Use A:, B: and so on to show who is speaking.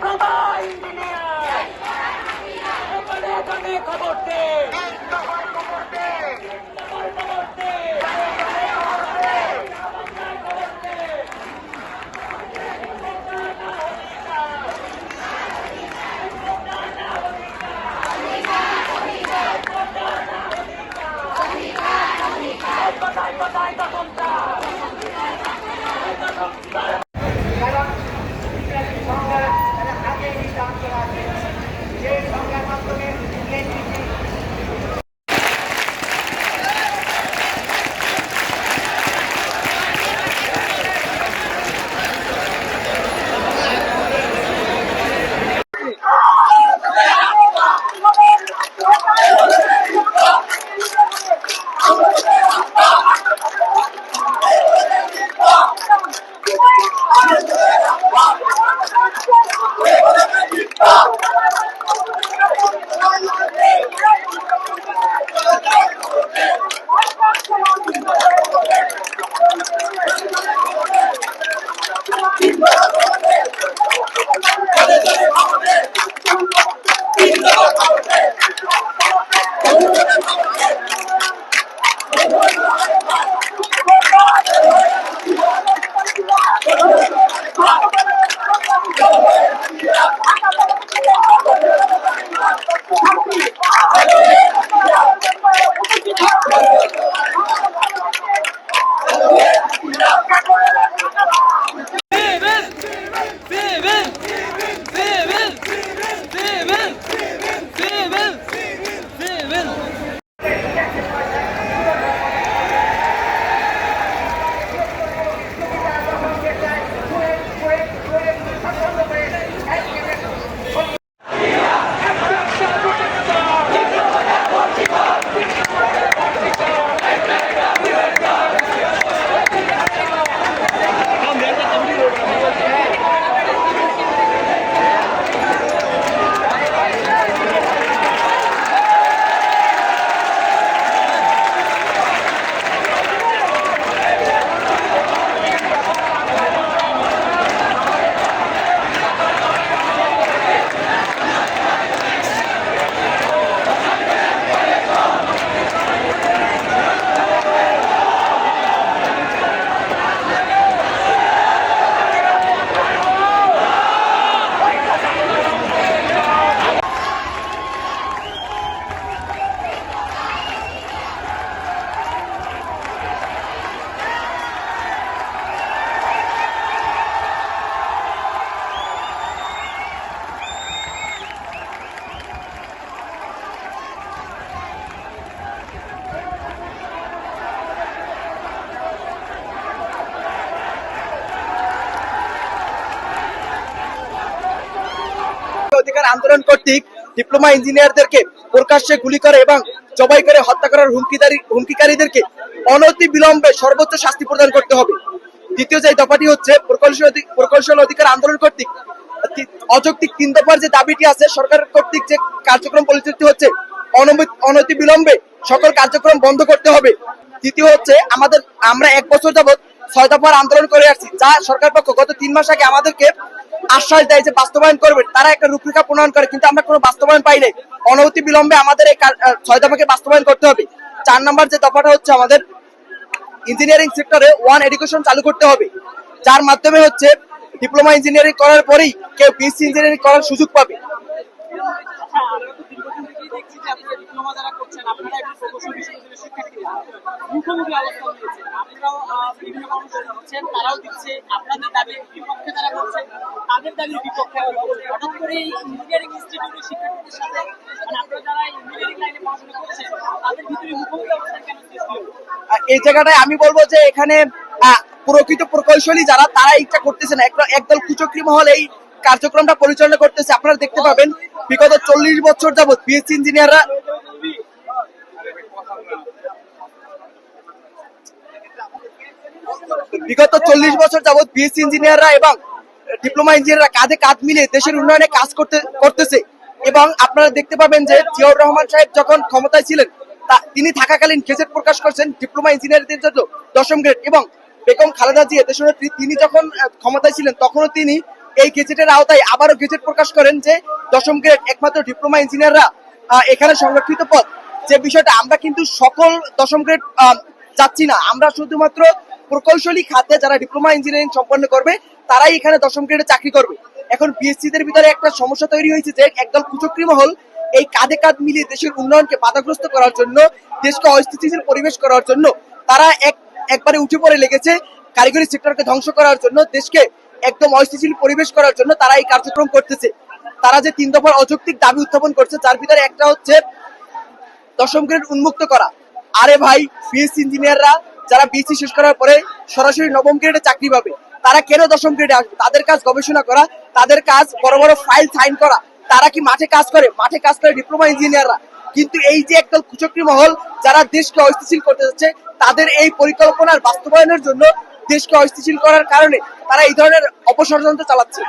A: প্রভা engineer এখানে এখানে খবর দে
B: আন্দোলন কর্তৃক ডিপ্লোমা ইঞ্জিনিয়ারদেরকে প্রকাশ্যে গুলি করে এবং জবাই করে হত্যা করার হুমকিদারি হুমকিকারীদেরকে অনতি বিলম্বে সর্বোচ্চ শাস্তি প্রদান করতে হবে। দ্বিতীয় যে দফাটি হচ্ছে, প্রকৌশল প্রকৌশল অধিকার আন্দোলন কর্তৃক অযৌক্তিক তিন দফার যে দাবিটি আছে, সরকার কর্তৃক যে কার্যক্রম পরিচালিত হচ্ছে অনতি বিলম্বে সকল কার্যক্রম বন্ধ করতে হবে। তৃতীয় হচ্ছে, আমাদের আমরা এক বছর যাবত ছয় দফার আন্দোলন করে আসছি, যা সরকার পক্ষ গত তিন মাস আগে আমাদেরকে আশ্বাস দেয় যে বাস্তবায়ন করবে। তারা একটা রূপরেখা প্রণয়ন করে, কিন্তু আমরা কোনো বাস্তবায়ন পাই নাই। অনবতি বিলম্বে আমাদের এই ছয় দফাকে বাস্তবায়ন করতে হবে। চার নম্বর যে দফাটা হচ্ছে আমাদের ইঞ্জিনিয়ারিং সেক্টরে ওয়ান এডুকেশন চালু করতে হবে। যার মাধ্যমে হচ্ছে ডিপ্লোমা ইঞ্জিনিয়ারিং করার পরেই কেউ বিএসসি ইঞ্জিনিয়ারিং করার সুযোগ পাবে।
C: শিক্ষার্থীরা মুখোমুখি বিভিন্ন তারাও দিচ্ছে আপনাদের দাবির বিপক্ষে করছেন তাদের দাবির বিপক্ষে হঠাৎ করে এই ইঞ্জিনিয়ারিং ইনস্টিটিউটের শিক্ষার্থীদের সাথে মানে আপনারা যারা ইঞ্জিনিয়ারিং লাইনে পড়াশোনা করছেন, তাদের ভিতরে মুখোমুখি কেন সৃষ্টি
B: এই জায়গাটায় আমি বলব যে এখানে প্রকৃত প্রকৌশলী যারা তারা এইটা করতেছে না। একদল কুচক্রী মহল এই কার্যক্রমটা পরিচালনা করতেছে। আপনারা দেখতে পাবেন, বিগত চল্লিশ বছর যাবত বিএসসি ইঞ্জিনিয়াররা বিগত চল্লিশ বছর যাবত বিএসসি ইঞ্জিনিয়াররা এবং ডিপ্লোমা ইঞ্জিনিয়াররা কাঁধে কাঁধ মিলিয়ে দেশের উন্নয়নে কাজ করতে, করতেছে। এবং আপনারা দেখতে পাবেন যে জিয়াউর রহমান সাহেব যখন ক্ষমতায় ছিলেন, তা- তিনি থাকাকালীন গেজেট প্রকাশ করছেন ডিপ্লোমা ইঞ্জিনিয়ারদের জন্য দশম গ্রেড এবং বেগম খালেদা জিয়া দেশনেত্রী তিনি যখন ক্ষমতায় ছিলেন, তখনও তিনি এই গেজেটের আওতায় আবারও গেজেট প্রকাশ করেন যে দশম গ্রেড একমাত্র ডিপ্লোমা ইঞ্জিনিয়াররা এখানে সংরক্ষিত পদ। যে বিষয়টা আমরা কিন্তু সকল দশম গ্রেড যাচ্ছি না। আমরা শুধুমাত্র প্রকৌশলী খাতে যারা ডিপ্লোমা ইঞ্জিনিয়ারিং সম্পন্ন করবে, তারাই এখানে দশম গ্রেডে চাকরি করবে। এখন বিএসসি দের ভিতরে একটা সমস্যা তৈরি হয়েছে যে একদল কুচক্রী মহল এই কাঁধে কাঁধ মিলিয়ে দেশের উন্নয়নকে বাধাগ্রস্ত করার জন্য, দেশকে অস্থিতিশীল পরিবেশ করার জন্য, তারা এক একবারে উঠে পড়ে লেগেছে কারিগরি সেক্টরকে ধ্বংস করার জন্য, দেশকে একদম অস্থিতিশীল পরিবেশ করার জন্য তারা এই কার্যক্রম করতেছে। তারা যে তিন দফার অযৌক্তিক দাবি উত্থাপন করছে, যার ভিতরে একটা হচ্ছে দশম গ্রেড উন্মুক্ত করা। আরে ভাই বিএসসি ইঞ্জিনিয়াররা যারা বিএসসি শেষ করার পরে সরাসরি নবম গ্রেডে চাকরি পাবে, তারা কেন দশম গ্রেডে আসবে? তাদের কাজ গবেষণা করা, তাদের কাজ বড় বড় ফাইল সাইন করা। তারা কি মাঠে কাজ করে? মাঠে কাজ করে ডিপ্লোমা ইঞ্জিনিয়াররা কিন্তু এই যে একদল কুচক্রী মহল, যারা দেশকে অস্থিতিশীল করতে যাচ্ছে, তাদের এই পরিকল্পনার বাস্তবায়নের জন্য দেশকে অস্থিতিশীল করার কারণে তারা এই ধরনের অপষড়যন্ত্র চালাচ্ছে।